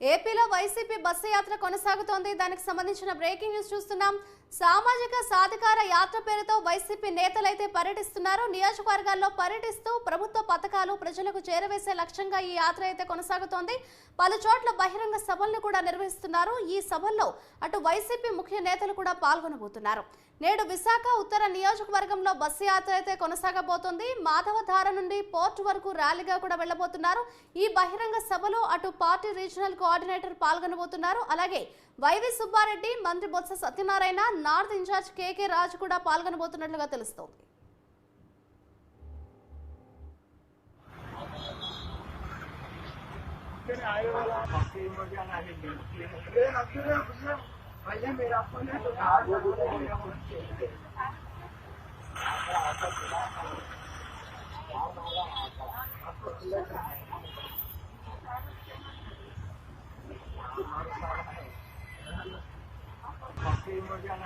ఏపీలో YCP bus యాత్ర కొనసాగుతోంది. దానికి సంబంధించిన బ్రేకింగ్ న్యూస్ చూస్తున్నాం. సామాజిక సాధికార యాత్ర పేరుతో వైసీపీ నేతలైతే పర్యటిస్తున్నారు. నియోజకవర్గాల్లో పర్యటిస్తూ ప్రభుత్వ పథకాలు ప్రజలకు చేరవేసే లక్ష్యంగా ఈ యాత్ర అయితే కొనసాగుతోంది. పలు చోట్ల బహిరంగ సభలను కూడా నిర్వహిస్తున్నారు. ఈ సభల్లో అటు వైసీపీ ముఖ్య నేతలు కూడా పాల్గొనబోతున్నారు. నేడు విశాఖ ఉత్తర నియోజకవర్గంలో బస్సు యాత్ర అయితే కొనసాగబోతోంది. మాధవధార నుండి పోర్టు వరకు ర్యాలీగా కూడా వెళ్ళబోతున్నారు ఈ బహిరంగ సభలో అటు పార్టీ రీజనల్ కోఆర్డినేటర్ పాల్గొనబోతున్నారు. అలాగే వైవి సుబ్బారెడ్డి మంత్రి బొత్స సత్యనారాయణ నార్త్ ఇన్ఛార్జ్ కేకే రాజ్ కూడా పాల్గొనబోతున్నట్లుగా తెలుస్తోంది.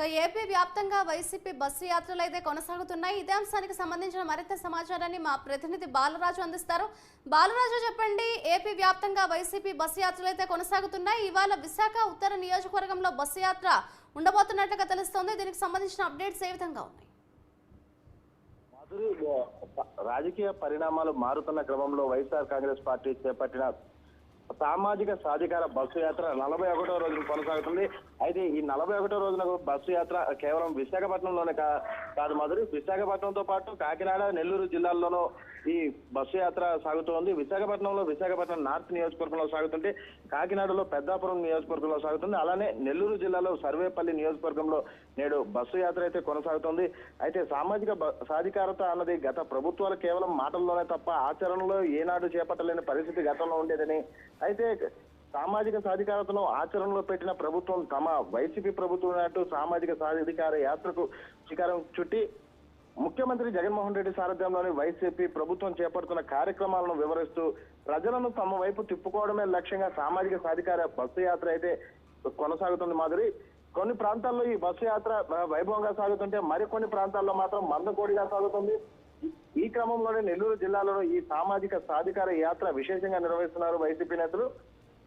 ఏపీ వ్యాప్తంగా వైసీపీ బస్సు యాత్రలు అయితే కొనసాగుతున్నాయి. ఇదే అంశానికి సంబంధించిన మరింత సమాచారాన్ని మా ప్రతినిధి బాలరాజు అందిస్తారు. బాలరాజు చెప్పండి ఏపీ వ్యాప్తంగా వైసీపీ బస్సు యాత్రలు అయితే కొనసాగుతున్నాయి. ఇవాళ విశాఖ ఉత్తర నియోజకవర్గంలో బస్సు యాత్ర ఉండబోతున్నట్లుగా తెలుస్తోంది. దీనికి సంబంధించిన అప్డేట్స్ ఏ విధంగా ఉన్నాయి? రాజకీయ పరిణామాలు మారుతున్న క్రమంలో వైఎస్ఆర్ కాంగ్రెస్ పార్టీ చేపట్టిన సామాజిక సాధికార బస్సు యాత్ర నలభై ఒకటో రోజున కొనసాగుతుంది. అయితే ఈ నలభై ఒకటో రోజున బస్సు యాత్ర కేవలం విశాఖపట్నంలోనే కాదు మాధురి. విశాఖపట్నంతో పాటు కాకినాడ నెల్లూరు జిల్లాల్లోనూ ఈ బస్సు యాత్ర సాగుతోంది. విశాఖపట్నంలో విశాఖపట్నం నార్త్ నియోజకవర్గంలో సాగుతుంటే కాకినాడలో పెద్దాపురం నియోజకవర్గంలో సాగుతుంది. అలానే నెల్లూరు జిల్లాలో సర్వేపల్లి నియోజకవర్గంలో నేడు బస్సు యాత్ర అయితే కొనసాగుతోంది. అయితే సామాజిక బ- సాధికారత అన్నది గత ప్రభుత్వాలు కేవలం మాటల్లోనే తప్ప ఆచరణలో ఏనాడు చేపట్టలేని పరిస్థితి గతంలో ఉండేదని. అయితే సామాజిక సాధికారతను ఆచరణలో పెట్టిన ప్రభుత్వం తమ వైసీపీ ప్రభుత్వం నాటు సామాజిక సాధికార యాత్రకు శ్రీకారం చుట్టి ముఖ్యమంత్రి జగన్మోహన్ రెడ్డి సారథ్యంలోని వైసీపీ ప్రభుత్వం చేపడుతున్న కార్యక్రమాలను వివరిస్తూ ప్రజలను తమ వైపు తిప్పుకోవడమే లక్ష్యంగా సామాజిక సాధికార బస్సు యాత్ర అయితే కొనసాగుతుంది మాదిరి. కొన్ని ప్రాంతాల్లో ఈ బస్సు యాత్ర వైభవంగా సాగుతుంటే మరికొన్ని ప్రాంతాల్లో మాత్రం మందకోడిగా సాగుతుంది. ఈ క్రమంలోనే నెల్లూరు జిల్లాలో ఈ సామాజిక సాధికార యాత్ర విశేషంగా నిర్వహిస్తున్నారు వైసీపీ నేతలు.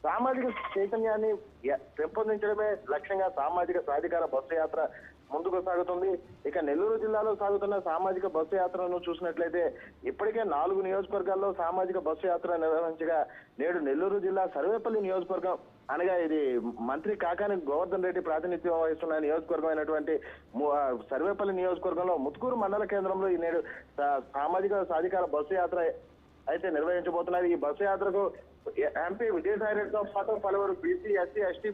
సామాజిక చైతన్యాన్ని పెంపొందించడమే లక్ష్యంగా సామాజిక సాధికార బస్సు యాత్ర ముందుకు సాగుతుంది. ఇక నెల్లూరు జిల్లాలో సాగుతున్న సామాజిక బస్సు యాత్రను చూసినట్లయితే ఇప్పటికే నాలుగు నియోజకవర్గాల్లో సామాజిక బస్సు యాత్ర నిర్వహించగా నేడు నెల్లూరు జిల్లా సర్వేపల్లి నియోజకవర్గం అనగా ఇది మంత్రి కాకాని గోవర్ధన్ రెడ్డి ప్రాతినిధ్యం వహిస్తున్న నియోజకవర్గం అయినటువంటి ము- సర్వేపల్లి నియోజకవర్గంలో ముత్తుకూరు మండల కేంద్రంలో ఈ నేడు సా- సామాజిక సాధికార బస్సు యాత్ర అయితే నిర్వహించబోతున్నారు ఈ బస్సు యాత్రకు ఎంపీ విజయసాయి రెడ్డితో పాటు పలువురు బీసీ ఎస్సీ ఎస్టీ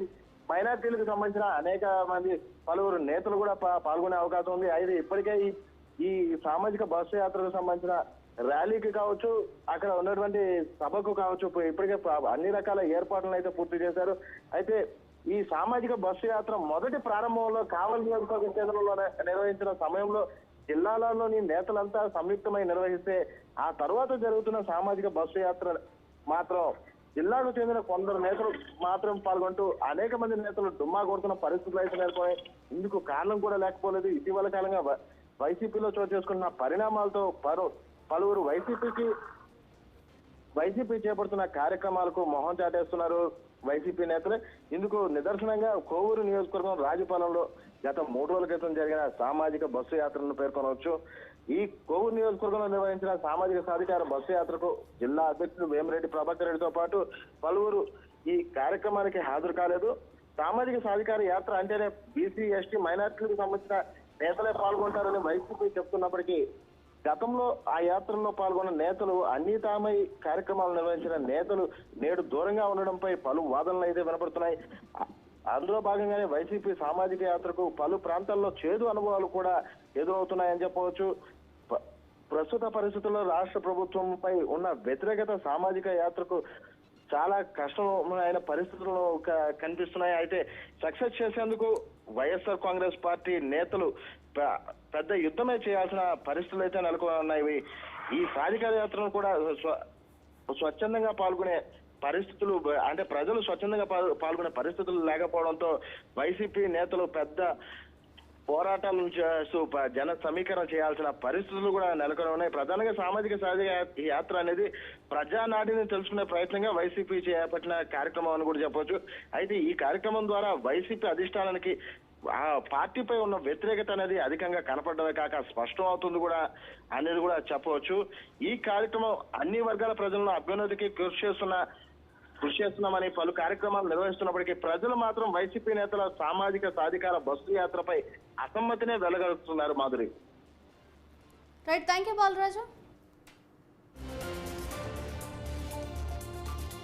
మైనార్టీలకు సంబంధించిన అనేక మంది పలువురు నేతలు కూడా పాల్గొనే అవకాశం ఉంది. అయితే ఇప్పటికే ఈ ఈ సామాజిక బస్సు యాత్రకు సంబంధించిన ర్యాలీకి కావచ్చు అక్కడ ఉన్నటువంటి సభకు కావచ్చు ఇప్పుడు ఇప్పటికే అన్ని రకాల ఏర్పాట్లను అయితే పూర్తి చేశారు. అయితే ఈ సామాజిక బస్సు యాత్ర మొదటి ప్రారంభంలో కావలసిన నియోజకవర్గ కేంద్రంలో నిర్వహించిన సమయంలో జిల్లాలలోని నేతలంతా సంయుక్తమై నిర్వహిస్తే ఆ తర్వాత జరుగుతున్న సామాజిక బస్సు యాత్ర మాత్రం జిల్లాకు చెందిన కొందరు నేతలు మాత్రం పాల్గొంటూ అనేక మంది నేతలు డుమ్మా కొడుతున్న పరిస్థితులు అయితే నెలకొన్నాయి. ఇందుకు కారణం కూడా లేకపోలేదు. ఇటీవల కాలంగా వైసీపీలో చోటు చేసుకున్న పరిణామాలతో పరు పలువురు వైసీపీకి వైసీపీ చేపడుతున్న కార్యక్రమాలకు మొహం చాటేస్తున్నారు వైసీపీ నేతలు. ఇందుకు నిదర్శనంగా కోవూరు నియోజకవర్గం రాజపాలెంలో గత మూడు రోజుల క్రితం జరిగిన సామాజిక బస్సు యాత్రను పేర్కొనవచ్చు. ఈ కోవూరు నియోజకవర్గంలో నిర్వహించిన సామాజిక సాధికార బస్సు యాత్రకు జిల్లా అధ్యక్షుడు వేమిరెడ్డి ప్రభాకర్ రెడ్డితో పాటు పలువురు ఈ కార్యక్రమానికి హాజరు కాలేదు. సామాజిక సాధికార యాత్ర అంటేనే బీసీ ఎస్టీ మైనార్టీలకు సంబంధించిన నేతలే పాల్గొంటారని వైసీపీ చెప్తున్నప్పటికీ గతంలో ఆ యాత్రలో పాల్గొన్న నేతలు అన్ని తామై కార్యక్రమాలు నిర్వహించిన నేతలు నేడు దూరంగా ఉండడంపై పలు వాదనలు అయితే వినపడుతున్నాయి. అందులో భాగంగానే వైసీపీ సామాజిక యాత్రకు పలు ప్రాంతాల్లో చేదు అనుభవాలు కూడా ఎదురవుతున్నాయని చెప్పవచ్చు. ప్రస్తుత పరిస్థితుల్లో రాష్ట్ర ప్రభుత్వంపై ఉన్న వ్యతిరేకత సామాజిక యాత్రకు చాలా కష్టమైన పరిస్థితులు కనిపిస్తున్నాయి. అయితే సక్సెస్ చేసేందుకు వైఎస్ఆర్ కాంగ్రెస్ పార్టీ నేతలు పెద్ద యుద్ధమే చేయాల్సిన పరిస్థితులు అయితే నెలకొని ఉన్నాయి. ఈ సాధికార యాత్రను కూడా స్వ- స్వచ్ఛందంగా పాల్గొనే పరిస్థితులు అంటే ప్రజలు స్వచ్ఛందంగా పాల్గొనే పరిస్థితులు లేకపోవడంతో వైసీపీ నేతలు పెద్ద పోరాటం చేస్తూ జన సమీకరణ చేయాల్సిన పరిస్థితులు కూడా నెలకొని ఉన్నాయి. ప్రధానంగా సామాజిక సాధిక యాత్ర అనేది ప్రజానాడిని తెలుసుకునే ప్రయత్నంగా వైసీపీ చేపట్టిన కార్యక్రమం అని కూడా చెప్పవచ్చు అయితే ఈ కార్యక్రమం ద్వారా వైసీపీ అధిష్టానానికి ఆ పార్టీపై ఉన్న వ్యతిరేకత అనేది అధికంగా కనపడమే కాక స్పష్టం అవుతుంది కూడా అనేది కూడా చెప్పవచ్చు. ఈ కార్యక్రమం అన్ని వర్గాల ప్రజలను అభ్యున్నతికి కృషి చేస్తున్న కృషి చేస్తున్నామని పలు కార్యక్రమాలు నిర్వహిస్తున్నప్పటికీ ప్రజలు మాత్రం వైసీపీ నేతల సామాజిక సాధికార బస్సు యాత్రపై అసమ్మతినే వెలగలుస్తున్నారు Madhuri. Right thank you Balaraju.